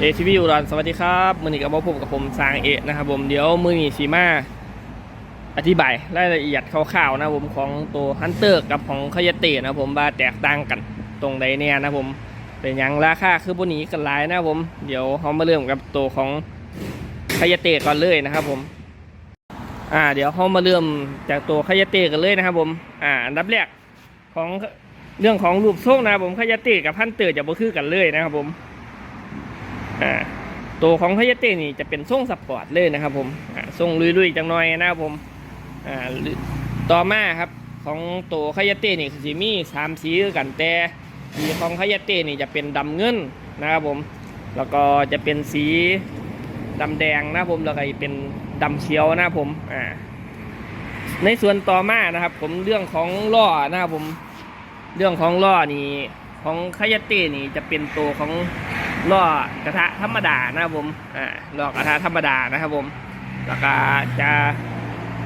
เอทีวีอุดรสวัสดีครับมือนี้กับผมกับผมสางเอะนะครับผมเดี๋ยวมือนี้สีมาอธิบายรายละเอียดคร่าวๆนะครับผมของตัวฮันเตอร์กับของคายเตะนะครับผมว่าแตกต่างกันตรงใดเนี่ยนะครับผมเป็นยังราคาคือบนนี้กันหลายนะครับผมเดี๋ยวเรามาเริ่มกับตัวของคายเตะก่อนเลยนะครับผมอ่าเดี๋ยวเรามาเริ่มจากตัวคายเตะกันเลยนะครับผมอ่าอันดับแรกของเรื่องของรูปทรงนะครับผมคายเตะกับฮันเตอร์จะบ่คือกันเลยนะครับผม อ่าตัวของพยาเต้นี่จะเป็นทรงสปอร์ตเลยนะครับผมอ่าทรงลุยๆจังหน่อยนะครับผมอ่าต่อมาครับของตัวขยาเต้นี่คือสิมีสามสีกันแต่สีของขยาเต้นี่จะเป็นดำเงินนะครับผม แล้วก็จะเป็นสีดำแดงนะครับผมแล้วก็เป็นดำเขียวนะครับผมอ่าในส่วนต่อมานะครับ ผมเรื่องของล้อนะครับผมเรื่องของล้อนี่ของขยาเต้นี่จะเป็นตัวของ ล้อกระทะธรรมดานะครับผมอ่าล้อกระทะธรรมดานะครับผมแล้วก็จะ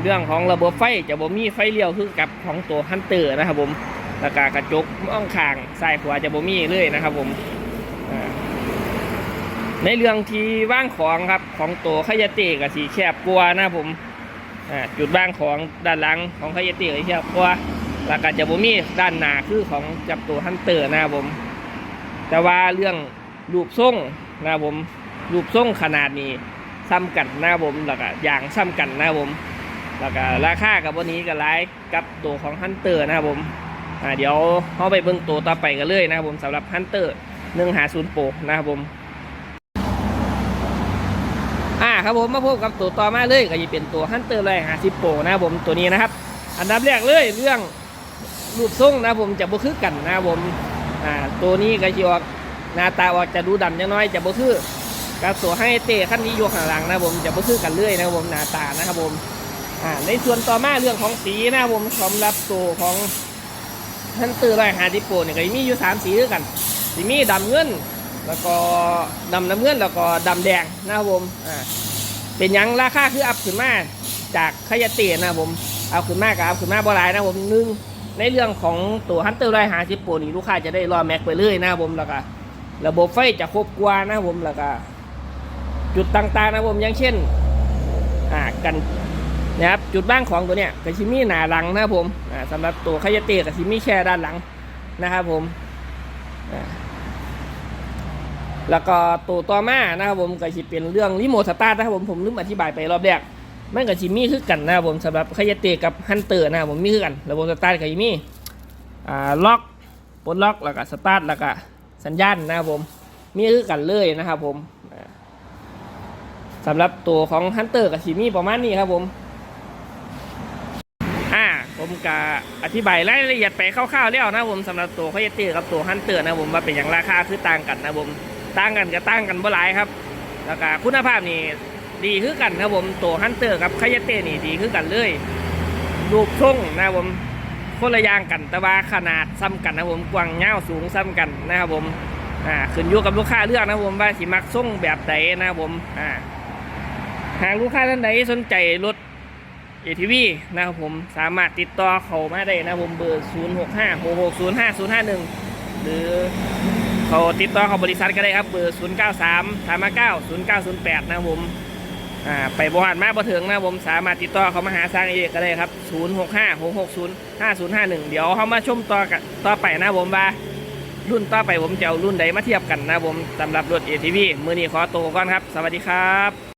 เรื่องของระบบไฟจะบ่มีไฟเลี้ยวคือกับของตัวฮันเตอร์นะครับผมแล้วก็กระจกมองข้างซ้ายขวาจะบ่มีเลยนะครับผมอ่าในเรื่องที่ว่างของครับของตัวขยะเตะกับสีแคบกลัวนะครับผมอ่าจุดว่างของด้านหลังของขยะเตะกับแคบกลัวแล้วก็จะบ่มีด้านหน้าคือของจับตัวฮันเตอร์นะครับผม แต่ว่าเรื่อง รูปทรงนะครับผมรูปทรงขนาดนี้ซ้ำกันนะครับผมแล้วก็อย่างซ้ำกันนะครับผมแล้วก็ราคากับวันนี้ก็ไลฟ์กับตัวของฮันเตอร์นะครับผมอ่าเดี๋ยวเข้าไปเบิ่งตัวต่อไปกันเลยนะครับผมสำหรับฮันเตอร์หนึ่งหาศูนย์โปรนะครับผมอ่าครับผมมาพบกับตัวต่อมาเลยก็จะเป็นตัวฮันเตอร์เลยหาสิบโปรนะครับผมตัวนี้นะครับ อันดับแรกเลยเรื่องรูปทรงนะครับผมจะบ่คือกันนะครับผมอ่าตัวนี้ก็จะออก หน้าตาออกจะดูดำจังน้อยจะบ่คือกับตัวให้เตะขั้นนี้อยู่ข้างหลังนะผมจะบ่คือกันเรื่อยนะครับผมหน้าตานะครับผมอ่าในส่วนต่อมาเรื่องของสีนะครับผมสำหรับตัวของท่านตื่นไรหาดิโปเนี่ยก็มีอยู่สามสีด้วยกันสีมีดำเงิน แล้วก็ดำน้ำเงินแล้วก็ดำแดงนะครับผมอ่าเป็นยังราคาคืออัพขึ้นมาจากขยะเตะนะครับผมเอาขึ้นมากกับเอาขึ้นมาบ่หลายนะครับผมหนึ่งในเรื่องของตัวฮันเตอร์ไรหาดิโปนี่ลูกค้าจะได้รอแม็กไปเลยนะครับผมแล้วก็ ระบบไฟจะครบกว่านะผมแล้วก็จุดต่างๆนะผมอย่างเช่นอ่ากันนะครับจุดบ้างของตัวเนี้ยกระชิมีหนาหลังนะครับผมอ่าสำหรับตัวขยเตะกระชิมีแค่ด้านหลังนะครับผมแล้วก็ตัวต่อมานะครับผมก็จะเป็นเรื่องรีโมทสตาร์ทนะครับผมผมลืมอธิบายไปรอบแรกมันก็ชิมีคือกันนะครับผมสำหรับขยเตะกับฮันเตอร์นะครับผมมีคือกันระบบสตาร์ทก็จะมีอ่าล็อกปลดล็อกแล้วก็สตาร์ทแล้วก็ สัญญาณนะครับผม มีคือกันเลยนะครับผมสำหรับตัวของฮันเตอร์กับชีมีประมาณนี้ครับผม อ่า ผมก็อธิบายรายละเอียดไปคร่าวๆแล้วนะครับผมสำหรับตัวคอยเตอร์กับตัวฮันเตอร์นะครับผมว่าเป็นอย่างราคาคือต่างกันนะครับผมต่างกันก็ต่างกันบ่หลายครับ แล้วก็คุณภาพนี่ดีคือกันครับผมตัวฮันเตอร์กับคายเตอร์นี่ดีคือกันเลยรูปทรงนะครับผม คนละอย่างกันแต่ว่าขนาดซ้ำกันนะผมกว้างยาวสูงซ้ำกันนะครับผมอ่าขึ้นอยู่กับลูกค้าเลือกนะครับผมว่าสิมักทรงแบบใดนะครับผมอ่าหากลูกค้าท่านใดสนใจรถ ATV นะครับผมสามารถติดต่อเขามาได้นะครับผมเบอร์ 0 6 5 6 6 0 5 0 5 1 หรือเขาติดต่อเขาบริษัทก็ได้ครับเบอร์ 0 9 3 3 9 0 9 0 8 นะครับผม อ่าไปบหันมาบ่ถึงนะผมสามารถติดต่อเขามาหาสร้างเอกก็ได้ครับ0 6 5 6 6 0 5 0 5 1 เดี๋ยวเขามาชมต่อกันต่อไปนะผมว่ารุ่นต่อไปผมจะเอารุ่นใดมาเทียบกันนะผมสำหรับรถ ATV มือนี้ขอตัวก่อนครับ สวัสดีครับ